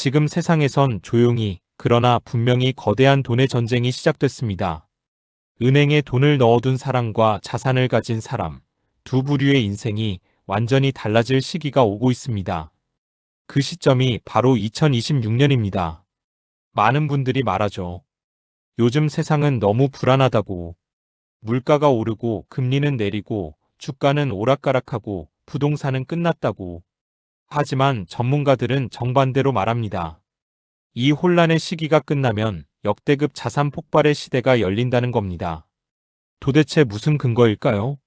지금 세상에선 조용히 그러나 분명히 거대한 돈의 전쟁이 시작됐습니다. 은행에 돈을 넣어둔 사람과 자산을 가진 사람, 두 부류의 인생이 완전히 달라질 시기가 오고 있습니다. 그 시점이 바로 2026년입니다. 많은 분들이 말하죠. 요즘 세상은 너무 불안하다고. 물가가 오르고 금리는 내리고 주가는 오락가락하고 부동산은 끝났다고. 하지만 전문가들은 정반대로 말합니다. 이 혼란의 시기가 끝나면 역대급 자산 폭발의 시대가 열린다는 겁니다. 도대체 무슨 근거일까요?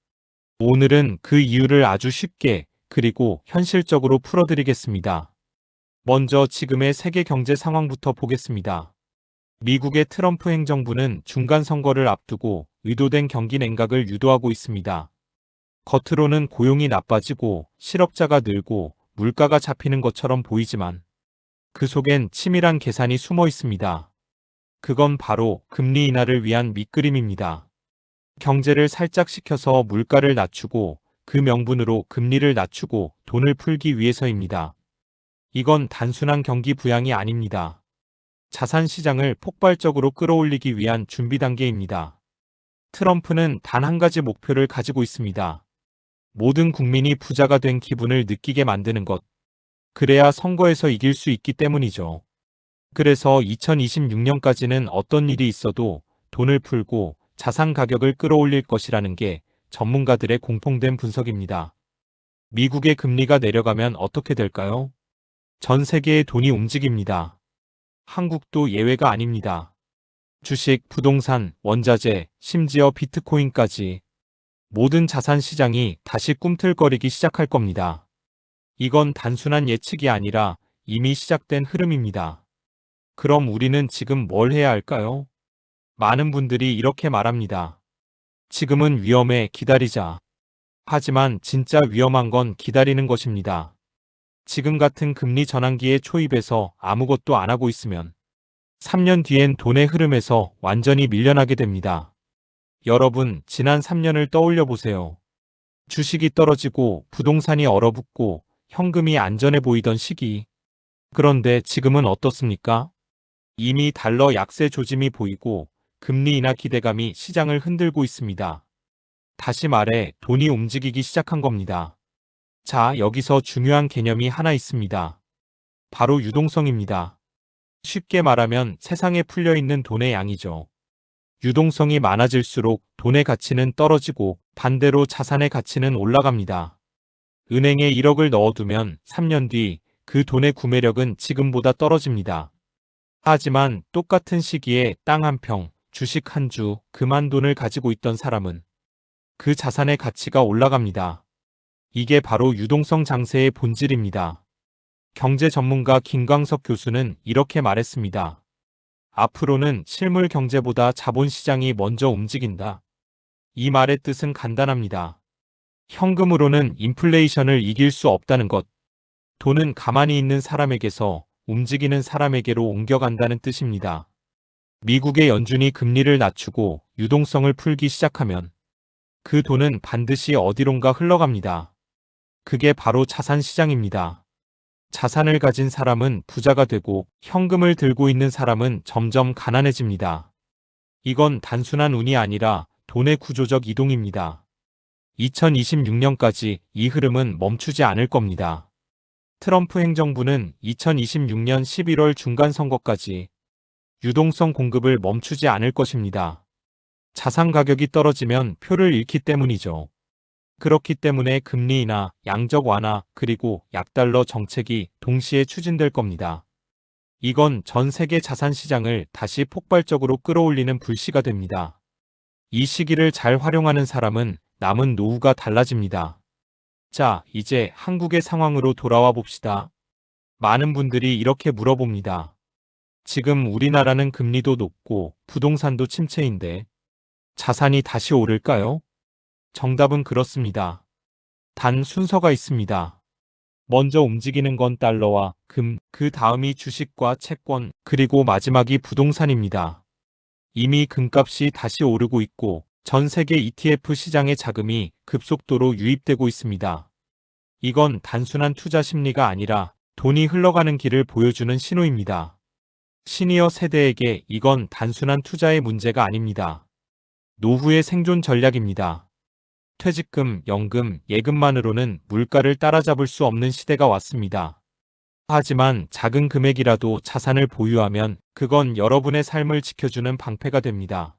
오늘은 그 이유를 아주 쉽게 그리고 현실적으로 풀어드리겠습니다. 먼저 지금의 세계 경제 상황부터 보겠습니다. 미국의 트럼프 행정부는 중간 선거를 앞두고 의도된 경기 냉각을 유도하고 있습니다. 겉으로는 고용이 나빠지고 실업자가 늘고 물가가 잡히는 것처럼 보이지만 그 속엔 치밀한 계산이 숨어 있습니다. 그건 바로 금리 인하를 위한 밑그림입니다. 경제를 살짝 식혀서 물가를 낮추고 그 명분으로 금리를 낮추고 돈을 풀기 위해서입니다. 이건 단순한 경기 부양이 아닙니다. 자산 시장을 폭발적으로 끌어올리기 위한 준비 단계입니다. 트럼프는 단 한 가지 목표를 가지고 있습니다. 모든 국민이 부자가 된 기분을 느끼게 만드는 것. 그래야 선거에서 이길 수 있기 때문이죠. 그래서 2026년까지는 어떤 일이 있어도 돈을 풀고 자산 가격을 끌어올릴 것이라는 게 전문가들의 공통된 분석입니다. 미국의 금리가 내려가면 어떻게 될까요? 전 세계의 돈이 움직입니다. 한국도 예외가 아닙니다. 주식, 부동산, 원자재, 심지어 비트코인까지 모든 자산 시장이 다시 꿈틀거리기 시작할 겁니다. 이건 단순한 예측이 아니라 이미 시작된 흐름입니다. 그럼 우리는 지금 뭘 해야 할까요? 많은 분들이 이렇게 말합니다. 지금은 위험해 기다리자. 하지만 진짜 위험한 건 기다리는 것입니다. 지금 같은 금리 전환기의 초입에서 아무것도 안 하고 있으면 3년 뒤엔 돈의 흐름에서 완전히 밀려나게 됩니다. 여러분, 지난 3년을 떠올려 보세요. 주식이 떨어지고 부동산이 얼어붙고 현금이 안전해 보이던 시기. 그런데 지금은 어떻습니까? 이미 달러 약세 조짐이 보이고 금리 인하 기대감이 시장을 흔들고 있습니다. 다시 말해 돈이 움직이기 시작한 겁니다. 자, 여기서 중요한 개념이 하나 있습니다. 바로 유동성입니다. 쉽게 말하면 세상에 풀려 있는 돈의 양이죠. 유동성이 많아질수록 돈의 가치는 떨어지고 반대로 자산의 가치는 올라갑니다. 은행에 1억을 넣어두면 3년 뒤 그 돈의 구매력은 지금보다 떨어집니다. 하지만 똑같은 시기에 땅 한 평, 주식 한 주, 그만 돈을 가지고 있던 사람은 그 자산의 가치가 올라갑니다. 이게 바로 유동성 장세의 본질입니다. 경제 전문가 김광석 교수는 이렇게 말했습니다. 앞으로는 실물 경제보다 자본 시장이 먼저 움직인다. 이 말의 뜻은 간단합니다. 현금으로는 인플레이션을 이길 수 없다는 것. 돈은 가만히 있는 사람에게서 움직이는 사람에게로 옮겨간다는 뜻입니다. 미국의 연준이 금리를 낮추고 유동성을 풀기 시작하면 그 돈은 반드시 어디론가 흘러갑니다. 그게 바로 자산 시장입니다. 자산을 가진 사람은 부자가 되고 현금을 들고 있는 사람은 점점 가난해집니다. 이건 단순한 운이 아니라 돈의 구조적 이동입니다. 2026년까지 이 흐름은 멈추지 않을 겁니다. 트럼프 행정부는 2026년 11월 중간 선거까지 유동성 공급을 멈추지 않을 것입니다. 자산 가격이 떨어지면 표를 잃기 때문이죠. 그렇기 때문에 금리 인하, 양적 완화, 그리고 약달러 정책이 동시에 추진될 겁니다. 이건 전 세계 자산 시장을 다시 폭발적으로 끌어올리는 불씨가 됩니다. 이 시기를 잘 활용하는 사람은 남은 노후가 달라집니다. 자, 이제 한국의 상황으로 돌아와 봅시다. 많은 분들이 이렇게 물어봅니다. 지금 우리나라는 금리도 높고 부동산도 침체인데 자산이 다시 오를까요? 정답은 그렇습니다. 단 순서가 있습니다. 먼저 움직이는 건 달러와 금, 그 다음이 주식과 채권, 그리고 마지막이 부동산입니다. 이미 금값이 다시 오르고 있고 전 세계 ETF 시장의 자금이 급속도로 유입되고 있습니다. 이건 단순한 투자 심리가 아니라 돈이 흘러가는 길을 보여주는 신호입니다. 시니어 세대에게 이건 단순한 투자의 문제가 아닙니다. 노후의 생존 전략입니다. 퇴직금, 연금, 예금만으로는 물가를 따라잡을 수 없는 시대가 왔습니다. 하지만 작은 금액이라도 자산을 보유하면 그건 여러분의 삶을 지켜주는 방패가 됩니다.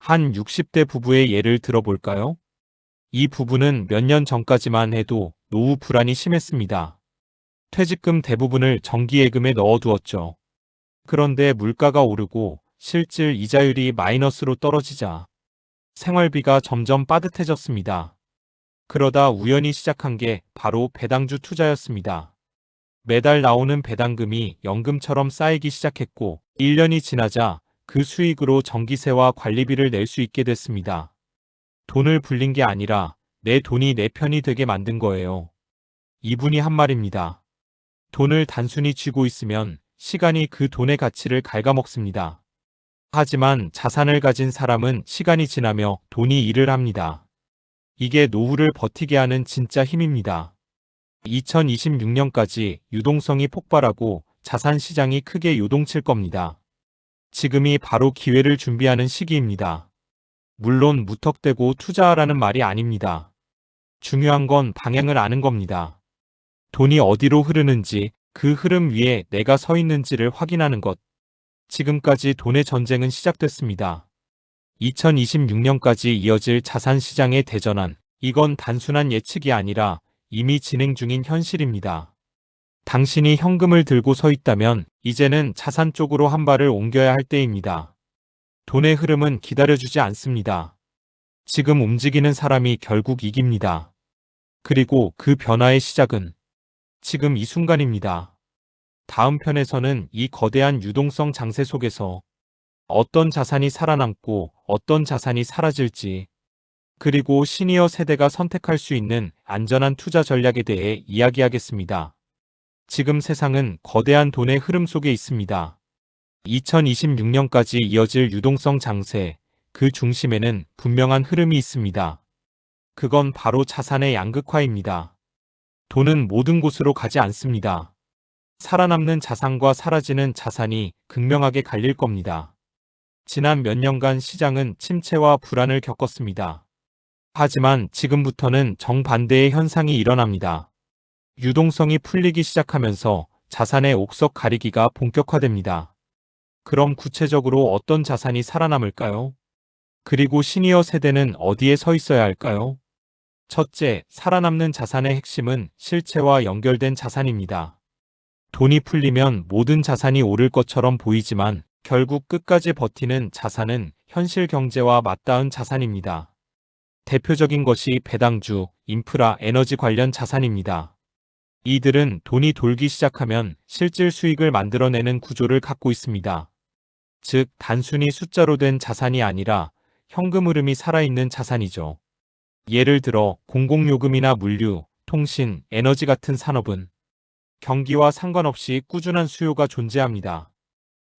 한 60대 부부의 예를 들어볼까요? 이 부부는 몇 년 전까지만 해도 노후 불안이 심했습니다. 퇴직금 대부분을 정기예금에 넣어두었죠. 그런데 물가가 오르고 실질 이자율이 마이너스로 떨어지자 생활비가 점점 빠듯해졌습니다. 그러다 우연히 시작한 게 바로 배당주 투자였습니다. 매달 나오는 배당금이 연금처럼 쌓이기 시작했고 1년이 지나자 그 수익으로 전기세와 관리비를 낼 수 있게 됐습니다. 돈을 불린 게 아니라 내 돈이 내 편이 되게 만든 거예요. 이분이 한 말입니다. 돈을 단순히 쥐고 있으면 시간이 그 돈의 가치를 갉아먹습니다. 하지만 자산을 가진 사람은 시간이 지나며 돈이 일을 합니다. 이게 노후를 버티게 하는 진짜 힘입니다. 2026년까지 유동성이 폭발하고 자산 시장이 크게 요동칠 겁니다. 지금이 바로 기회를 준비하는 시기입니다. 물론 무턱대고 투자하라는 말이 아닙니다. 중요한 건 방향을 아는 겁니다. 돈이 어디로 흐르는지 그 흐름 위에 내가 서 있는지를 확인하는 것. 지금까지 돈의 전쟁은 시작됐습니다. 2026년까지 이어질 자산 시장의 대전환. 이건 단순한 예측이 아니라 이미 진행 중인 현실입니다. 당신이 현금을 들고 서 있다면 이제는 자산 쪽으로 한 발을 옮겨야 할 때입니다. 돈의 흐름은 기다려주지 않습니다. 지금 움직이는 사람이 결국 이깁니다. 그리고 그 변화의 시작은 지금 이 순간입니다. 다음 편에서는 이 거대한 유동성 장세 속에서 어떤 자산이 살아남고 어떤 자산이 사라질지 그리고 시니어 세대가 선택할 수 있는 안전한 투자 전략에 대해 이야기하겠습니다. 지금 세상은 거대한 돈의 흐름 속에 있습니다. 2026년까지 이어질 유동성 장세, 그 중심에는 분명한 흐름이 있습니다. 그건 바로 자산의 양극화입니다. 돈은 모든 곳으로 가지 않습니다. 살아남는 자산과 사라지는 자산이 극명하게 갈릴 겁니다. 지난 몇 년간 시장은 침체와 불안을 겪었습니다. 하지만 지금부터는 정반대의 현상이 일어납니다. 유동성이 풀리기 시작하면서 자산의 옥석 가리기가 본격화됩니다. 그럼 구체적으로 어떤 자산이 살아남을까요? 그리고 시니어 세대는 어디에 서 있어야 할까요? 첫째, 살아남는 자산의 핵심은 실체와 연결된 자산입니다. 돈이 풀리면 모든 자산이 오를 것처럼 보이지만 결국 끝까지 버티는 자산은 현실 경제와 맞닿은 자산입니다. 대표적인 것이 배당주, 인프라, 에너지 관련 자산입니다. 이들은 돈이 돌기 시작하면 실질 수익을 만들어내는 구조를 갖고 있습니다. 즉, 단순히 숫자로 된 자산이 아니라 현금 흐름이 살아있는 자산이죠. 예를 들어 공공요금이나 물류, 통신, 에너지 같은 산업은 경기와 상관없이 꾸준한 수요가 존재합니다.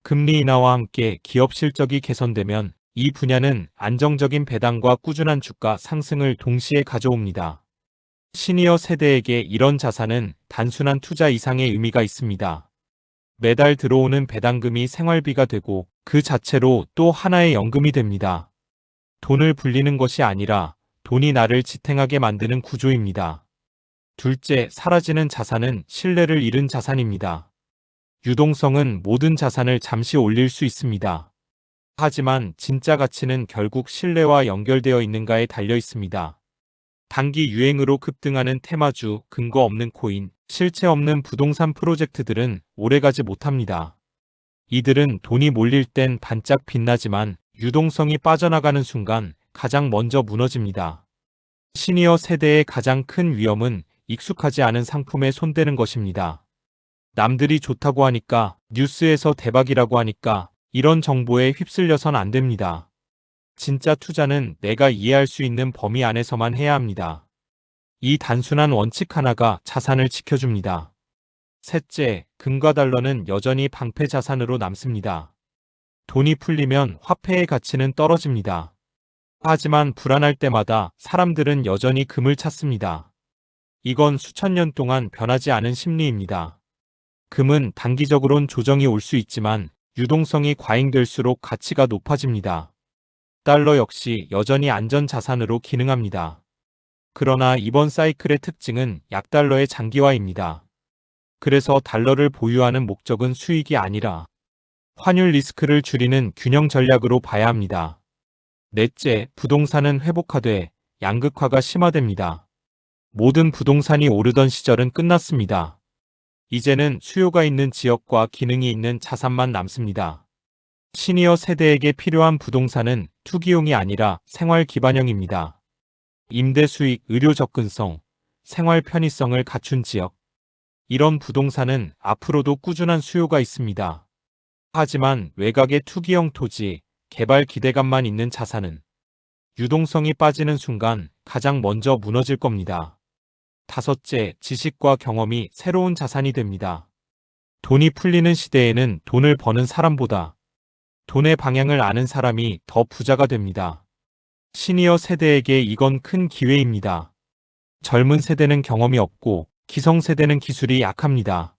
금리 인하와 함께 기업 실적이 개선되면 이 분야는 안정적인 배당과 꾸준한 주가 상승을 동시에 가져옵니다. 시니어 세대에게 이런 자산은 단순한 투자 이상의 의미가 있습니다. 매달 들어오는 배당금이 생활비가 되고 그 자체로 또 하나의 연금이 됩니다. 돈을 불리는 것이 아니라 돈이 나를 지탱하게 만드는 구조입니다. 둘째, 사라지는 자산은 신뢰를 잃은 자산입니다. 유동성은 모든 자산을 잠시 올릴 수 있습니다. 하지만 진짜 가치는 결국 신뢰와 연결되어 있는가에 달려 있습니다. 단기 유행으로 급등하는 테마주, 근거 없는 코인, 실체 없는 부동산 프로젝트들은 오래가지 못합니다. 이들은 돈이 몰릴 땐 반짝 빛나지만 유동성이 빠져나가는 순간 가장 먼저 무너집니다. 시니어 세대의 가장 큰 위험은 익숙하지 않은 상품에 손대는 것입니다. 남들이 좋다고 하니까, 뉴스에서 대박이라고 하니까 이런 정보에 휩쓸려선 안 됩니다. 진짜 투자는 내가 이해할 수 있는 범위 안에서만 해야 합니다. 이 단순한 원칙 하나가 자산을 지켜줍니다. 셋째, 금과 달러는 여전히 방패 자산으로 남습니다. 돈이 풀리면 화폐의 가치는 떨어집니다. 하지만 불안할 때마다 사람들은 여전히 금을 찾습니다. 이건 수천 년 동안 변하지 않은 심리입니다. 금은 단기적으론 조정이 올 수 있지만 유동성이 과잉될수록 가치가 높아집니다. 달러 역시 여전히 안전 자산으로 기능합니다. 그러나 이번 사이클의 특징은 약달러의 장기화입니다. 그래서 달러를 보유하는 목적은 수익이 아니라 환율 리스크를 줄이는 균형 전략으로 봐야 합니다. 넷째, 부동산은 회복화돼 양극화가 심화됩니다. 모든 부동산이 오르던 시절은 끝났습니다. 이제는 수요가 있는 지역과 기능이 있는 자산만 남습니다. 시니어 세대에게 필요한 부동산은 투기용이 아니라 생활 기반형입니다. 임대 수익, 의료 접근성, 생활 편의성을 갖춘 지역. 이런 부동산은 앞으로도 꾸준한 수요가 있습니다. 하지만 외곽의 투기형 토지, 개발 기대감만 있는 자산은 유동성이 빠지는 순간 가장 먼저 무너질 겁니다. 다섯째, 지식과 경험이 새로운 자산이 됩니다. 돈이 풀리는 시대에는 돈을 버는 사람보다 돈의 방향을 아는 사람이 더 부자가 됩니다. 시니어 세대에게 이건 큰 기회입니다. 젊은 세대는 경험이 없고 기성 세대는 기술이 약합니다.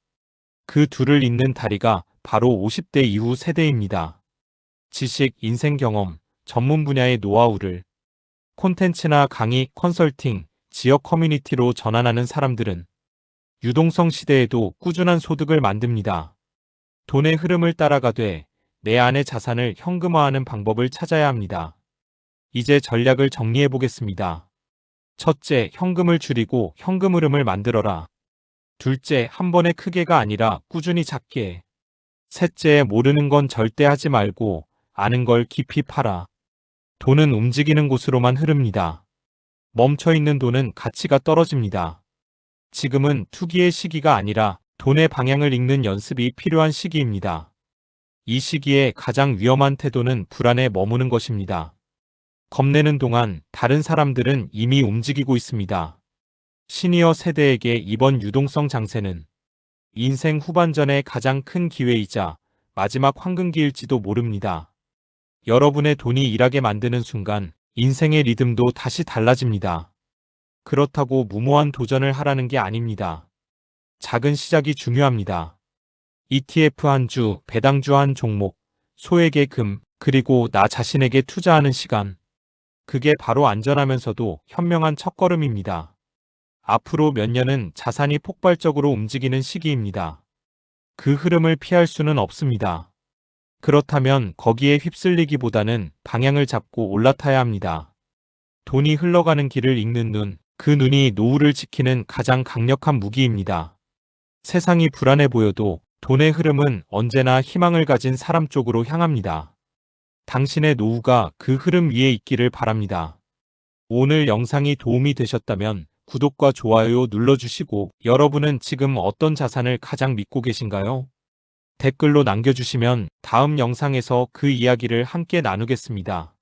그 둘을 잇는 다리가 바로 50대 이후 세대입니다. 지식, 인생 경험, 전문 분야의 노하우를 콘텐츠나 강의, 컨설팅, 지역 커뮤니티로 전환하는 사람들은 유동성 시대에도 꾸준한 소득을 만듭니다. 돈의 흐름을 따라가되 내 안의 자산을 현금화하는 방법을 찾아야 합니다. 이제 전략을 정리해 보겠습니다. 첫째, 현금을 줄이고 현금 흐름을 만들어라. 둘째, 한 번에 크게가 아니라 꾸준히 작게. 셋째, 모르는 건 절대 하지 말고 아는 걸 깊이 팔아. 돈은 움직이는 곳으로만 흐릅니다. 멈춰 있는 돈은 가치가 떨어집니다. 지금은 투기의 시기가 아니라 돈의 방향을 읽는 연습이 필요한 시기입니다. 이 시기에 가장 위험한 태도는 불안에 머무는 것입니다. 겁내는 동안 다른 사람들은 이미 움직이고 있습니다. 시니어 세대에게 이번 유동성 장세는 인생 후반전의 가장 큰 기회이자 마지막 황금기일지도 모릅니다. 여러분의 돈이 일하게 만드는 순간 인생의 리듬도 다시 달라집니다. 그렇다고 무모한 도전을 하라는 게 아닙니다. 작은 시작이 중요합니다. ETF 한 주, 배당주 한 종목, 소액의 금, 그리고 나 자신에게 투자하는 시간. 그게 바로 안전하면서도 현명한 첫걸음입니다. 앞으로 몇 년은 자산이 폭발적으로 움직이는 시기입니다. 그 흐름을 피할 수는 없습니다. 그렇다면 거기에 휩쓸리기보다는 방향을 잡고 올라타야 합니다. 돈이 흘러가는 길을 읽는 눈, 그 눈이 노후를 지키는 가장 강력한 무기입니다. 세상이 불안해 보여도 돈의 흐름은 언제나 희망을 가진 사람 쪽으로 향합니다. 당신의 노후가 그 흐름 위에 있기를 바랍니다. 오늘 영상이 도움이 되셨다면 구독과 좋아요 눌러주시고 여러분은 지금 어떤 자산을 가장 믿고 계신가요? 댓글로 남겨주시면 다음 영상에서 그 이야기를 함께 나누겠습니다.